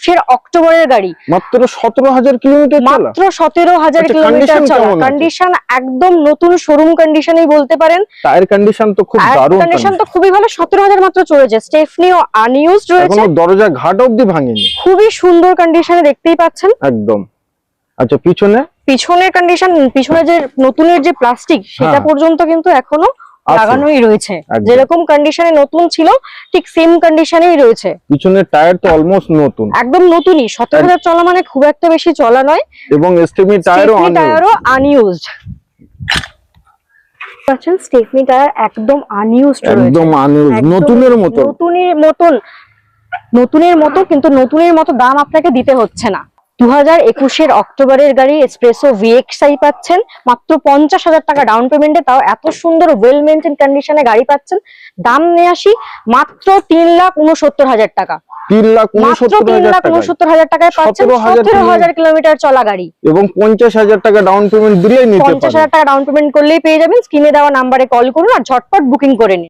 একুশের অক্টোবরের গাড়ি। মাত্র সতেরো হাজার কিলোমিটার মাত্র সতেরো হাজার আচ্ছা, কিলোমিটার চলা। কন্ডিশন একদম নতুন শোরুম কন্ডিশনেই বলতে পারেন। টায়ার কন্ডিশন তো খুব দারুণ কন্ডিশন তো খুবই ভালো সতেরো হাজার মাত্র চলেছে। স্টেফনি স্টেফনিও আনইউজড রয়েছে। দরজা ঘাট অব্দি ভাঙেনি। খুবই সুন্দর কন্ডিশনে দেখতেই পাচ্ছেন। একদম। আচ্ছা পিছনে? পিছনের কন্ডিশন পিছনে যে নতুনের যে প্লাস্টিক সেটা হ্যাঁ। পর্যন্ত কিন্তু এখনও। লাগানোই রয়েছে। যেরকম কন্ডিশনে নতুন ছিল ঠিক সেম কন্ডিশনেই রয়েছে। পিছনের টায়ার তো অলমোস্ট নতুন। একদম নতুনই। সতেরো হাজার চলা মানে খুব একটা বেশি চলা নয়। এবং স্টেপনি টায়ারও টায়ারও আনইউজড পাচ্ছেন স্টেফনি টায়ার একদম আনইউজড একদম আনইউজ একদম নতুনের মতো নতুনের মতন। নতুনের মতো কিন্তু নতুনের মতো দাম আপনাকে দিতে হচ্ছে না। দু হাজার একুশের অক্টোবরের গাড়ি এক্সপ্রেসো ভিএক্সআই পাচ্ছেন। মাত্র পঞ্চাশ হাজার টাকা ডাউন পেমেন্টে তাও এত সুন্দর ওয়েল মেনটেন কন্ডিশনে গাড়ি পাচ্ছেন। দাম নিয়ে আসি মাত্র তিন লাখ উনসত্তর হাজার টাকা। এবং পঞ্চাশ হাজার টাকা ডাউন পেমেন্ট দিলেই পঞ্চাশ হাজার টাকা ডাউন পেমেন্ট করলেই পেয়ে যাবেন। স্ক্রিনে দেওয়া নাম্বারে কল করুন আর ঝটপট বুকিং করে নিন।